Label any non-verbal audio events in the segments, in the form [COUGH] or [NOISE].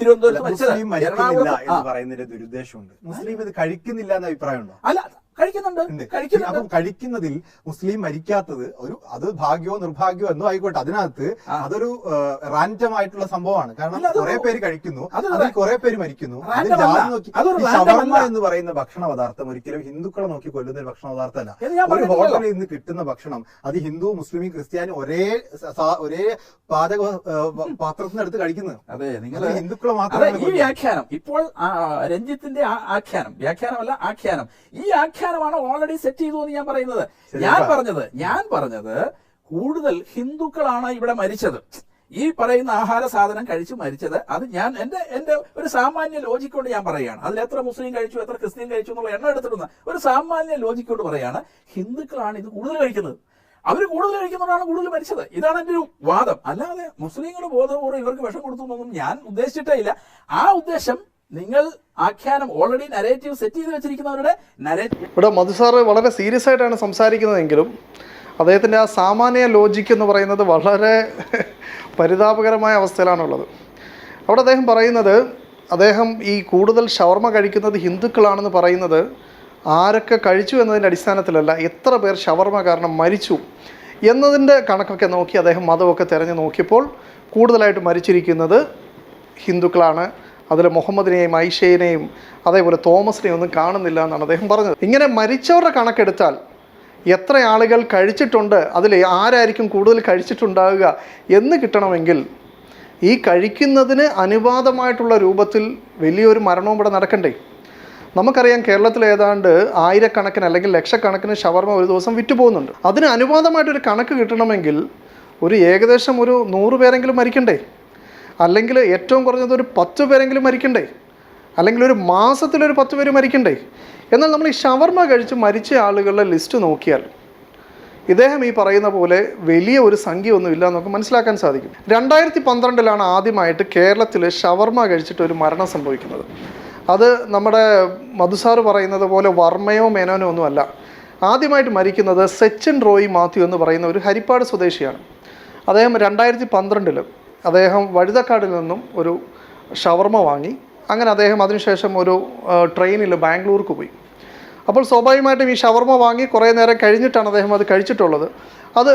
തിരുവനന്തപുരത്ത് മരിച്ചത് എറണാകുളം പറയുന്നതിന്റെ ദുരുദ്ദേശമുണ്ട്. മുസ്ലിം ഇത് കഴിക്കുന്നില്ല എന്ന അഭിപ്രായമുണ്ടോ? അല്ല കഴിക്കുന്നുണ്ട്. കഴിക്കുന്നുണ്ട്. അപ്പം കഴിക്കുന്നതിൽ മുസ്ലിം മരിക്കാത്തത് ഒരു അത് ഭാഗ്യമോ നിർഭാഗ്യമോ എന്നോ ആയിക്കോട്ടെ. അതിനകത്ത് അതൊരു റാൻഡം ആയിട്ടുള്ള സംഭവമാണ്. കാരണം കുറെ പേര് കഴിക്കുന്നു അതിൽ കുറെ പേര് മരിക്കുന്നു. അല്ല. എന്ന് പറയുന്ന ഭക്ഷണ പദാർത്ഥം ഒരിക്കലും ഹിന്ദുക്കളെ നോക്കി കൊല്ലുന്ന ഒരു ഭക്ഷണ പദാർത്ഥമല്ല ഒരു. ഹോട്ടലിൽ നിന്ന് കിട്ടുന്ന ഭക്ഷണം അത് ഹിന്ദു മുസ്ലിം ക്രിസ്ത്യാനി ഒരേ ഒരേ പാചക പാത്രത്തിനടുത്ത് കഴിക്കുന്നത്. അതെ നിങ്ങൾ ഹിന്ദുക്കളെ മാത്രം മാത്രമേ ഈ വ്യാഖ്യാനം ഇപ്പോൾ രഞ്ജിത്തിന്റെ ആഖ്യാനം വ്യാഖ്യാനമല്ല ആഖ്യാനം. ഈ ആഖ്യാനമാണ് ഓൾറെഡി സെറ്റ് ചെയ്തു എന്ന് ഞാൻ പറയുന്നത്. ഞാൻ പറഞ്ഞത് ഞാൻ പറഞ്ഞത് കൂടുതൽ ഹിന്ദുക്കളാണ് ഇവിടെ മരിച്ചത്. ഈ പറയുന്ന ആഹാര സാധനം കഴിച്ച് മരിച്ചത് അത് ഞാൻ എന്റെ എന്റെ ഒരു സാമാന്യ ലോജിക് കൊണ്ട് ഞാൻ പറയുകയാണ്. അതിൽ എത്ര മുസ്ലിം കഴിച്ചു എത്ര ക്രിസ്ത്യൻ കഴിച്ചു എന്നുള്ള എണ്ണം എടുത്തിടുന്ന ഒരു സാമാന്യ ലോജിക് കൊണ്ട് പറയാണ് ഹിന്ദുക്കളാണ് ഇത് കൂടുതൽ കഴിക്കുന്നത്. അവർ കൂടുതൽ കഴിക്കുന്നവരാണ് കൂടുതൽ മരിച്ചത്. ഇതാണ് എന്റെ ഒരു വാദം. അല്ലാതെ മുസ്ലിങ്ങൾ ബോധപൂർവം ഇവർക്ക് വിഷം കൊടുത്തു എന്നൊന്നും ഞാൻ ഉദ്ദേശിച്ചിട്ടേ ഇല്ല. ആ ഉദ്ദേശം നിങ്ങൾ ആഖ്യാനം ഓൾറെഡി നരേറ്റീവ് സെറ്റ് ചെയ്ത് വെച്ചിരിക്കുന്നവരുടെ ഇവിടെ മധു സാറ് വളരെ സീരിയസ് ആയിട്ടാണ് സംസാരിക്കുന്നതെങ്കിലും അദ്ദേഹത്തിന്റെ ആ സാമാന്യ ലോജിക്ക് എന്ന് പറയുന്നത് വളരെ പരിതാപകരമായ അവസ്ഥയിലാണുള്ളത്. അവിടെ അദ്ദേഹം പറയുന്നത് അദ്ദേഹം ഈ കൂടുതൽ ഷവർമ കഴിക്കുന്നത് ഹിന്ദുക്കളാണെന്ന് പറയുന്നത് ആരൊക്കെ കഴിച്ചു എന്നതിന്റെ അടിസ്ഥാനത്തിലല്ല എത്ര പേർ ഷവർമ കാരണം മരിച്ചു എന്നതിന്റെ കണക്കൊക്കെ നോക്കി അദ്ദേഹം മതമൊക്കെ തിരഞ്ഞു നോക്കിയപ്പോൾ കൂടുതലായിട്ട് മരിച്ചിരിക്കുന്നത് ഹിന്ദുക്കളാണ്. അതിൽ മുഹമ്മദിനെയും ഐഷയെയും അതേപോലെ തോമസിനെയും ഒന്നും കാണുന്നില്ല എന്നാണ് അദ്ദേഹം പറഞ്ഞത്. ഇങ്ങനെ മരിച്ചവരുടെ കണക്കെടുത്താൽ എത്ര ആളുകൾ കഴിച്ചിട്ടുണ്ട് അതിൽ ആരായിരിക്കും കൂടുതൽ കഴിച്ചിട്ടുണ്ടാവുക എന്ന് കിട്ടണമെങ്കിൽ ഈ കഴിക്കുന്നതിന് അനുവാദമായിട്ടുള്ള രൂപത്തിൽ വലിയൊരു മരണവും ഇവിടെ നടക്കണ്ടേ? നമുക്കറിയാം കേരളത്തിൽ ഏതാണ്ട് ആയിരക്കണക്കിന് അല്ലെങ്കിൽ ലക്ഷക്കണക്കിന് ഷവർമ ഒരു ദിവസം വിറ്റ് പോകുന്നുണ്ട് അതിന് അനുവാദമായിട്ടൊരു കണക്ക് കിട്ടണമെങ്കിൽ ഒരു ഏകദേശം ഒരു നൂറ് പേരെങ്കിലും മരിക്കണ്ടേ? അല്ലെങ്കിൽ ഏറ്റവും കുറഞ്ഞത് ഒരു പത്ത് പേരെങ്കിലും മരിക്കണ്ടേ? അല്ലെങ്കിൽ ഒരു മാസത്തിലൊരു പത്ത് പേര് മരിക്കണ്ടേ? എന്നാൽ നമ്മൾ ഈ ഷവർമ കഴിച്ച് മരിച്ച ആളുകളുടെ ലിസ്റ്റ് നോക്കിയാൽ ഇദ്ദേഹം ഈ പറയുന്ന പോലെ വലിയ ഒരു സംഖ്യ ഒന്നും ഇല്ല എന്നൊക്കെ മനസ്സിലാക്കാൻ സാധിക്കും. രണ്ടായിരത്തി പന്ത്രണ്ടിലാണ് ആദ്യമായിട്ട് കേരളത്തിൽ ഷവർമ കഴിച്ചിട്ട് ഒരു മരണം സംഭവിക്കുന്നത്. അത് നമ്മുടെ മധുസാറ് പറയുന്നത് പോലെ വർമ്മയോ മേനോനോ ഒന്നുമല്ല ആദ്യമായിട്ട് മരിക്കുന്നത് സച്ചിൻ റോയി മാത്യു എന്ന് പറയുന്ന ഒരു ഹരിപ്പാട് സ്വദേശിയാണ്. അദ്ദേഹം രണ്ടായിരത്തി പന്ത്രണ്ടിൽ അദ്ദേഹം വഴുതക്കാടിൽ നിന്നും ഒരു ഷവർമ വാങ്ങി. അങ്ങനെ അദ്ദേഹം അതിനുശേഷം ഒരു ട്രെയിനിൽ ബാംഗ്ലൂർക്ക് പോയി. അപ്പോൾ സ്വാഭാവികമായിട്ടും ഈ ഷവർമ വാങ്ങി കുറേ നേരം കഴിഞ്ഞിട്ടാണ് അദ്ദേഹം അത് കഴിച്ചിട്ടുള്ളത്. അത്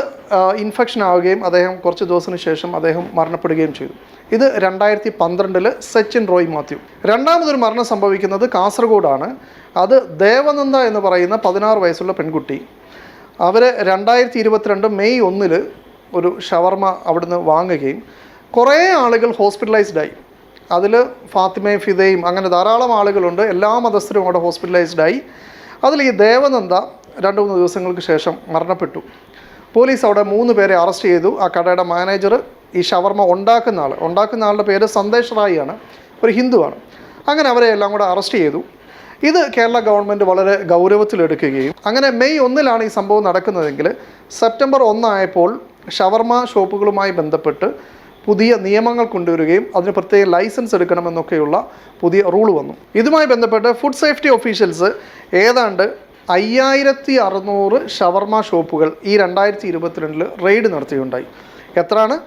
ഇൻഫെക്ഷൻ ആവുകയും അദ്ദേഹം കുറച്ച് ദിവസത്തിന് ശേഷം അദ്ദേഹം മരണപ്പെടുകയും ചെയ്തു. ഇത് രണ്ടായിരത്തി പന്ത്രണ്ടിൽ സച്ചിൻ റോയ് മാത്യു. രണ്ടാമതൊരു മരണം സംഭവിക്കുന്നത് കാസർഗോഡാണ്. അത് ദേവനന്ദ എന്ന് പറയുന്ന പതിനാറ് വയസ്സുള്ള പെൺകുട്ടി. അവർ രണ്ടായിരത്തി ഇരുപത്തിരണ്ട് മെയ് ഒന്നിൽ ഒരു ഷവർമ അവിടുന്ന് വാങ്ങുകയും കുറേ ആളുകൾ ഹോസ്പിറ്റലൈസ്ഡായി അതിൽ ഫാത്തിമയും ഫിദയും അങ്ങനെ ധാരാളം ആളുകളുണ്ട്. എല്ലാ മതസ്ഥരും അവിടെ ഹോസ്പിറ്റലൈസ്ഡായി അതിൽ ഈ ദേവനന്ദ രണ്ട് മൂന്ന് ദിവസങ്ങൾക്ക് ശേഷം മരണപ്പെട്ടു. പോലീസ് അവിടെ മൂന്ന് പേരെ അറസ്റ്റ് ചെയ്തു. ആ കടയുടെ മാനേജർ ഈ ഷവർമ ഉണ്ടാക്കുന്ന ആൾ ഉണ്ടാക്കുന്ന ആളുടെ പേര് സന്ദേശ് റായി ആണ്. ഒരു ഹിന്ദുവാണ് അങ്ങനെ അവരെ എല്ലാം കൂടെ അറസ്റ്റ് ചെയ്തു. ഇത് കേരള ഗവൺമെന്റ് വളരെ ഗൗരവത്തിലെടുക്കുകയും അങ്ങനെ മെയ് ഒന്നിലാണ് ഈ സംഭവം നടക്കുന്നതെങ്കിൽ സെപ്റ്റംബർ ഒന്നായപ്പോൾ ഷവർമ ഷോപ്പുകളുമായി ബന്ധപ്പെട്ട് പുതിയ നിയമങ്ങൾ കൊണ്ടുവരികയും അതിന് പ്രത്യേക ലൈസൻസ് എടുക്കണമെന്നൊക്കെയുള്ള പുതിയ റൂൾ വന്നു. ഇതുമായി ബന്ധപ്പെട്ട് ഫുഡ് സേഫ്റ്റി ഒഫീഷ്യൽസ് ഏതാണ്ട് അയ്യായിരത്തി അറുന്നൂറ് ഷവർമ ഷോപ്പുകൾ ഈ രണ്ടായിരത്തി ഇരുപത്തിരണ്ടിൽ റെയ്ഡ് നടത്തിയുണ്ടായി. എത്രയാണ്?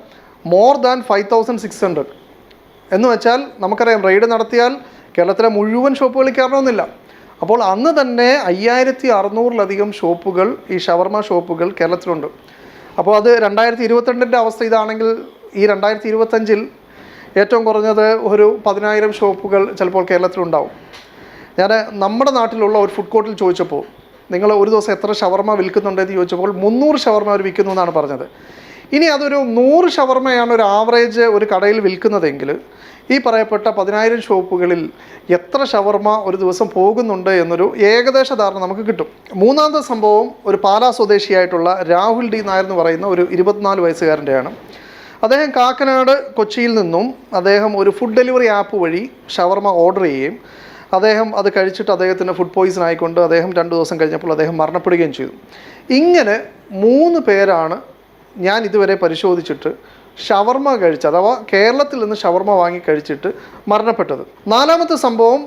More than five thousand six hundred. എന്ന് വെച്ചാൽ നമുക്കറിയാം റെയ്ഡ് നടത്തിയാൽ കേരളത്തിലെ മുഴുവൻ ഷോപ്പുകളിൽ കയറണമെന്നില്ല. അപ്പോൾ അന്ന് തന്നെ അയ്യായിരത്തി അറുന്നൂറിലധികം ഷോപ്പുകൾ ഈ ഷവർമ ഷോപ്പുകൾ കേരളത്തിലുണ്ട്. അപ്പോൾ അത് രണ്ടായിരത്തി ഇരുപത്തിരണ്ടിന്റെ അവസ്ഥ ഇതാണെങ്കിൽ ഈ രണ്ടായിരത്തി ഇരുപത്തഞ്ചിൽ ഏറ്റവും കുറഞ്ഞത് ഒരു പതിനായിരം ഷോപ്പുകൾ ചിലപ്പോൾ കേരളത്തിലുണ്ടാവും. ഞാൻ നമ്മുടെ നാട്ടിലുള്ള ഒരു ഫുഡ് കോർട്ടിൽ ചോദിച്ചപ്പോൾ നിങ്ങൾ ഒരു ദിവസം എത്ര ഷവർമ വിൽക്കുന്നുണ്ടെന്ന് ചോദിച്ചപ്പോൾ മുന്നൂറ് ഷവർമ അവർ വിൽക്കുന്നു എന്നാണ് പറഞ്ഞത്. ഇനി അതൊരു നൂറ് ഷവർമയാണ് ഒരു ആവറേജ് ഒരു കടയിൽ വിൽക്കുന്നതെങ്കിൽ ഈ പറയപ്പെട്ട പതിനായിരം ഷോപ്പുകളിൽ എത്ര ഷവർമ ഒരു ദിവസം പോകുന്നുണ്ട് എന്നൊരു ഏകദേശ ധാരണ നമുക്ക് കിട്ടും. മൂന്നാമത്തെ സംഭവം ഒരു പാലാ സ്വദേശിയായിട്ടുള്ള രാഹുൽ ഡി നായർ എന്ന് പറയുന്ന ഒരു ഇരുപത്തിനാല് വയസ്സുകാരന്റെയാണ്. അദ്ദേഹം കാക്കനാട് കൊച്ചിയിൽ നിന്നും അദ്ദേഹം ഒരു ഫുഡ് ഡെലിവറി ആപ്പ് വഴി ഷവർമ ഓർഡർ ചെയ്യുകയും അദ്ദേഹം അത് കഴിച്ചിട്ട് അദ്ദേഹത്തിന് ഫുഡ് പോയിസൺ ആയിക്കൊണ്ട് അദ്ദേഹം രണ്ട് ദിവസം കഴിഞ്ഞപ്പോൾ അദ്ദേഹം മരണപ്പെടുകയും ചെയ്തു. ഇങ്ങനെ മൂന്ന് പേരാണ് ഞാൻ ഇതുവരെ പരിശോധിച്ചിട്ട് ഷവർമ കഴിച്ച് അഥവാ കേരളത്തിൽ നിന്ന് ഷവർമ വാങ്ങി കഴിച്ചിട്ട് മരണപ്പെട്ടത്. നാലാമത്തെ സംഭവം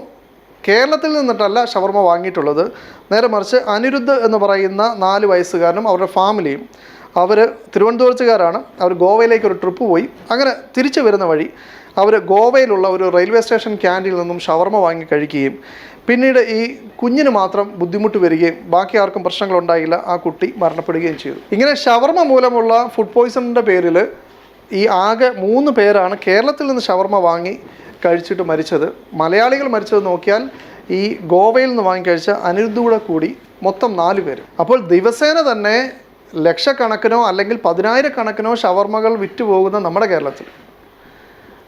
കേരളത്തിൽ നിന്നിട്ടല്ല ഷവർമ വാങ്ങിയിട്ടുള്ളത്. നേരെ മറിച്ച് അനിരുദ്ധ് എന്ന് പറയുന്ന നാല് വയസ്സുകാരനും അവരുടെ ഫാമിലിയും അവർ തിരുവനന്തപുരത്തുകാരാണ്. അവർ ഗോവയിലേക്ക് ഒരു ട്രിപ്പ് പോയി. അങ്ങനെ തിരിച്ചു വരുന്ന വഴി അവർ ഗോവയിലുള്ള ഒരു റെയിൽവേ സ്റ്റേഷൻ ക്യാന്റീനിൽ നിന്നും ഷവർമ വാങ്ങി കഴിക്കുകയും പിന്നീട് ഈ കുഞ്ഞിന് മാത്രം ബുദ്ധിമുട്ട് വരികയും ബാക്കി ആർക്കും പ്രശ്നങ്ങളുണ്ടായില്ല ആ കുട്ടി മരണപ്പെടുകയും ചെയ്തു. ഇങ്ങനെ ഷവർമ മൂലമുള്ള ഫുഡ് പോയ്സണിന്റെ പേരിൽ ഈ ആകെ മൂന്ന് പേരാണ് കേരളത്തിൽ നിന്ന് ഷവർമ വാങ്ങി കഴിച്ചിട്ട് മരിച്ചത്. മലയാളികൾ മരിച്ചത് നോക്കിയാൽ ഈ ഗോവയിൽ നിന്ന് വാങ്ങി കഴിച്ച അനിരുദ്ധൂടെ കൂടി മൊത്തം നാല് പേര്. അപ്പോൾ ദിവസേന തന്നെ ലക്ഷക്കണക്കിനോ അല്ലെങ്കിൽ പതിനായിരക്കണക്കിനോ ഷവർമകൾ വിറ്റുപോകുന്ന നമ്മുടെ കേരളത്തിൽ.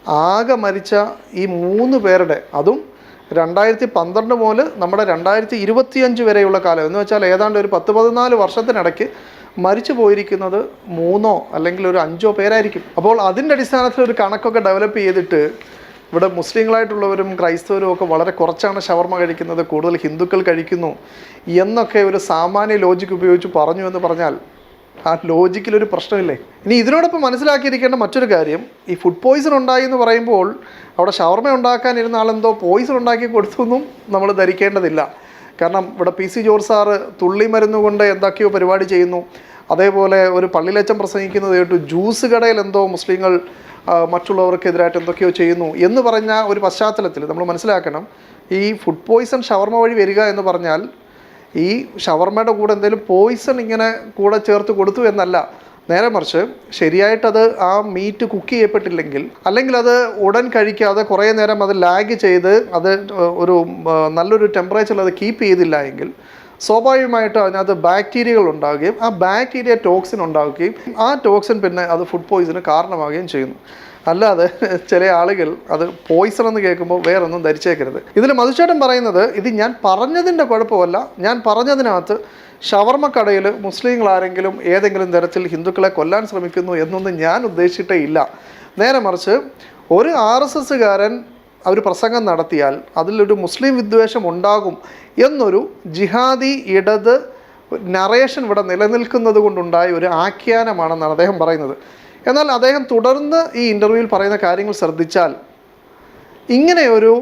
ആകെ മരിച്ച ഈ മൂന്ന് പേരുടെ അതും രണ്ടായിരത്തി പന്ത്രണ്ട് മുതൽ നമ്മുടെ രണ്ടായിരത്തി ഇരുപത്തിയഞ്ച് വരെയുള്ള കാലം. എന്ന് വെച്ചാൽ ഏതാണ്ട് ഒരു പത്ത് പതിനാല് വർഷത്തിനിടയ്ക്ക് മരിച്ചു പോയിരിക്കുന്നത് മൂന്നോ അല്ലെങ്കിൽ ഒരു അഞ്ചോ പേരായിരിക്കും. അപ്പോൾ അതിന്റെ അടിസ്ഥാനത്തിൽ ഒരു കണക്കൊക്കെ ഡെവലപ്പ് ചെയ്തിട്ട് ഇവിടെ മുസ്ലിങ്ങളായിട്ടുള്ളവരും ക്രൈസ്തവരും ഒക്കെ വളരെ കുറച്ചാണ് ഷവർമ കഴിക്കുന്നത് കൂടുതൽ ഹിന്ദുക്കൾ കഴിക്കുന്നു എന്നൊക്കെ ഒരു സാമാന്യ ലോജിക് ഉപയോഗിച്ച് പറഞ്ഞു എന്ന് പറഞ്ഞാൽ ആ ലോജിക്കിലൊരു പ്രശ്നമില്ലേ? ഇനി ഇതിനോടൊപ്പം മനസ്സിലാക്കിയിരിക്കേണ്ട മറ്റൊരു കാര്യം ഈ ഫുഡ് പോയിസൺ ഉണ്ടായി എന്ന് പറയുമ്പോൾ അവിടെ ഷവർമ ഉണ്ടാക്കാനിരുന്ന ആളെന്തോ പോയിസൺ ഉണ്ടാക്കി കൊടുത്തൊന്നും നമ്മൾ ധരിക്കേണ്ടതില്ല. കാരണം ഇവിടെ പി സി ജോർജ് സാറ് തുള്ളി മരുന്ന് കൊണ്ട് എന്തൊക്കെയോ പരിപാടി ചെയ്യുന്നു. അതേപോലെ ഒരു പള്ളിയിലച്ചം പ്രസംഗിക്കുന്നത് കേട്ടു ജ്യൂസ് കടയിൽ എന്തോ മുസ്ലിങ്ങൾ മറ്റുള്ളവർക്കെതിരായിട്ട് എന്തൊക്കെയോ ചെയ്യുന്നു എന്ന് പറഞ്ഞ ഒരു പശ്ചാത്തലത്തിൽ നമ്മൾ മനസ്സിലാക്കണം ഈ ഫുഡ് പോയിസൺ ഷവർമ വഴി വരിക എന്ന് പറഞ്ഞാൽ ഈ ഷവർമയുടെ കൂടെ എന്തെങ്കിലും പോയിസൺ ഇങ്ങനെ കൂടെ ചേർത്ത് കൊടുത്തു എന്നല്ല. നേരെ മറിച്ച് ശരിയായിട്ടത് ആ മീറ്റ് കുക്ക് ചെയ്യപ്പെട്ടില്ലെങ്കിൽ അല്ലെങ്കിൽ അത് ഉടൻ കഴിക്കാതെ കുറേ നേരം അത് ലാഗ് ചെയ്ത് അത് ഒരു നല്ലൊരു ടെമ്പറേച്ചറിൽ അത് കീപ്പ് ചെയ്തില്ല എങ്കിൽ സ്വാഭാവികമായിട്ട് അതിനകത്ത് ബാക്ടീരിയകൾ ഉണ്ടാവുകയും ആ ബാക്ടീരിയ ടോക്സിൻ ഉണ്ടാവുകയും ആ ടോക്സിൻ പിന്നെ അത് ഫുഡ് പോയിസന് കാരണമാവുകയും ചെയ്യുന്നു. അല്ലാതെ [LAUGHS] ചില ആളുകൾ അത് പോയിസൺ എന്ന് കേൾക്കുമ്പോൾ വേറൊന്നും ധരിച്ചേക്കരുത്. ഇതിൽ മധുചേട്ടൻ പറയുന്നത് ഇത് ഞാൻ പറഞ്ഞതിന്റെ കുഴപ്പമല്ല. ഞാൻ പറഞ്ഞതിനകത്ത് ഷവർമ്മ കടയിൽ മുസ്ലിങ്ങൾ ആരെങ്കിലും ഏതെങ്കിലും തരത്തിൽ ഹിന്ദുക്കളെ കൊല്ലാൻ ശ്രമിക്കുന്നു എന്നൊന്നും ഞാൻ ഉദ്ദേശിച്ചിട്ടേ ഇല്ല. നേരെ മറിച്ച് ഒരു ആർ എസ് എസ്സുകാരൻ അവർ പ്രസംഗം നടത്തിയാൽ അതിലൊരു മുസ്ലിം വിദ്വേഷം ഉണ്ടാകും എന്നൊരു ജിഹാദി ഇടത് നറേഷൻ ഇവിടെ നിലനിൽക്കുന്നത് കൊണ്ടുണ്ടായ ഒരു ആഖ്യാനമാണെന്നാണ് അദ്ദേഹം പറയുന്നത്. എന്നാൽ അദ്ദേഹം തുടർന്ന് ഈ ഇന്റർവ്യൂവിൽ പറയുന്ന കാര്യങ്ങൾ ശ്രദ്ധിച്ചാൽ ഇങ്ങനെ ഒരു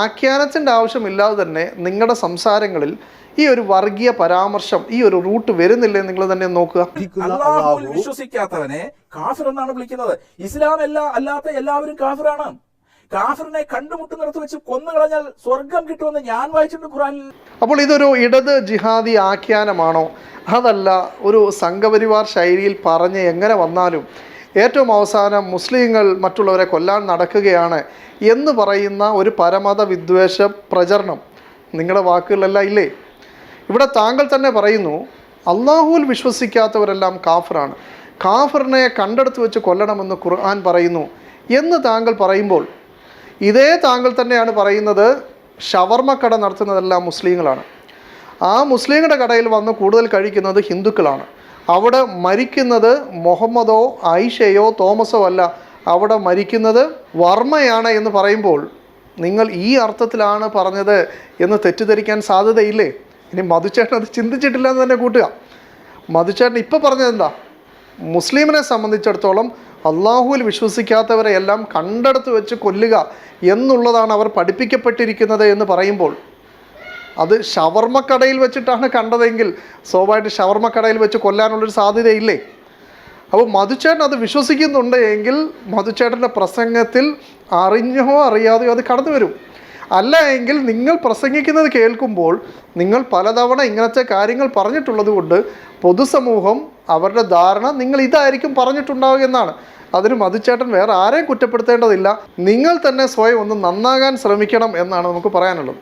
ആഖ്യാനത്തിന്റെ ആവശ്യമില്ലാതെ തന്നെ നിങ്ങളുടെ സംസാരങ്ങളിൽ ഈ ഒരു വർഗീയ പരാമർശം ഈ ഒരു റൂട്ട് വരുന്നില്ലേ നിങ്ങൾ തന്നെ നോക്കുക. വിശ്വസിക്കാത്തവനെ കാഫിർ എന്നാണ് വിളിക്കുന്നത്. ഇസ്ലാം എല്ലാ അല്ലാത്ത എല്ലാവരും കാഫിറാണ്. കാഫിറിനെ കണ്ടുമുട്ടുന്നിടത്ത് വെച്ച് കൊന്നു കളഞ്ഞാൽ സ്വർഗം കിട്ടുമെന്ന് ഞാൻ വായിച്ചിട്ടുണ്ട് ഖുറാനിൽ അപ്പോൾ ഇതൊരു ഇടത് ജിഹാദി ആഖ്യാനമാണോ? അതല്ല ഒരു സംഘപരിവാർ ശൈലിയിൽ പറഞ്ഞ് എങ്ങനെ വന്നാലും ഏറ്റവും അവസാനം മുസ്ലിങ്ങൾ മറ്റുള്ളവരെ കൊല്ലാൻ നടക്കുകയാണ് എന്ന് പറയുന്ന ഒരു പരമത വിദ്വേഷ പ്രചരണം. നിങ്ങളുടെ വാക്കുകളെല്ലാം ഇല്ലേ? ഇവിടെ താങ്കൾ തന്നെ പറയുന്നു അള്ളാഹുവിൽ വിശ്വസിക്കാത്തവരെല്ലാം കാഫറാണ്. കാഫറിനെ കണ്ടെടുത്ത് വെച്ച് കൊല്ലണമെന്ന് ഖുർആൻ പറയുന്നു എന്ന് താങ്കൾ പറയുമ്പോൾ ഇതേ താങ്കൾ തന്നെയാണ് പറയുന്നത് ഷവർമ്മ കട നടത്തുന്നതെല്ലാം മുസ്ലിങ്ങളാണ്. ആ മുസ്ലിങ്ങളുടെ കടയിൽ വന്ന് കൂടുതൽ കഴിക്കുന്നത് ഹിന്ദുക്കളാണ്. അവിടെ മരിക്കുന്നത് മുഹമ്മദോ ഐഷയോ തോമസോ അല്ല. അവിടെ മരിക്കുന്നത് വർമ്മയാണ് എന്ന് പറയുമ്പോൾ നിങ്ങൾ ഈ അർത്ഥത്തിലാണ് പറഞ്ഞത് എന്ന് തെറ്റിദ്ധരിക്കാൻ സാധ്യതയില്ലേ? ഇനി മധുചേട്ടൻ അത് ചിന്തിച്ചിട്ടില്ല എന്ന് തന്നെ കൂട്ടുക. മധുചേട്ടൻ ഇപ്പോൾ പറഞ്ഞതെന്താ? മുസ്ലിമിനെ സംബന്ധിച്ചിടത്തോളം അള്ളാഹുവിൽ വിശ്വസിക്കാത്തവരെ എല്ലാം കണ്ടെടുത്ത് വെച്ച് കൊല്ലുക എന്നുള്ളതാണ് അവർ പഠിപ്പിക്കപ്പെട്ടിരിക്കുന്നത് എന്ന് പറയുമ്പോൾ. അത് ഷവർമ്മക്കടയിൽ വെച്ചിട്ടാണ് കണ്ടതെങ്കിൽ സ്വാഭാവികമായിട്ട് ഷവർമ്മക്കടയിൽ വെച്ച് കൊല്ലാനുള്ളൊരു സാധ്യതയില്ലേ? അപ്പോൾ മധുചേട്ടൻ അത് വിശ്വസിക്കുന്നുണ്ട് എങ്കിൽ മധുചേട്ടന്റെ പ്രസംഗത്തിൽ അറിഞ്ഞോ അറിയാതെയോ അത് കടന്നു വരും. അല്ല എങ്കിൽ നിങ്ങൾ പ്രസംഗിക്കുന്നത് കേൾക്കുമ്പോൾ നിങ്ങൾ പലതവണ ഇങ്ങനത്തെ കാര്യങ്ങൾ പറഞ്ഞിട്ടുള്ളത് കൊണ്ട് പൊതുസമൂഹം അവരുടെ ധാരണ നിങ്ങൾ ഇതായിരിക്കും പറഞ്ഞിട്ടുണ്ടാവുക എന്നാണ്. അതിന് മധുചേട്ടൻ വേറെ ആരെയും കുറ്റപ്പെടുത്തേണ്ടതില്ല. നിങ്ങൾ തന്നെ സ്വയം ഒന്ന് നന്നാകാൻ ശ്രമിക്കണം എന്നാണ് നമുക്ക് പറയാനുള്ളത്.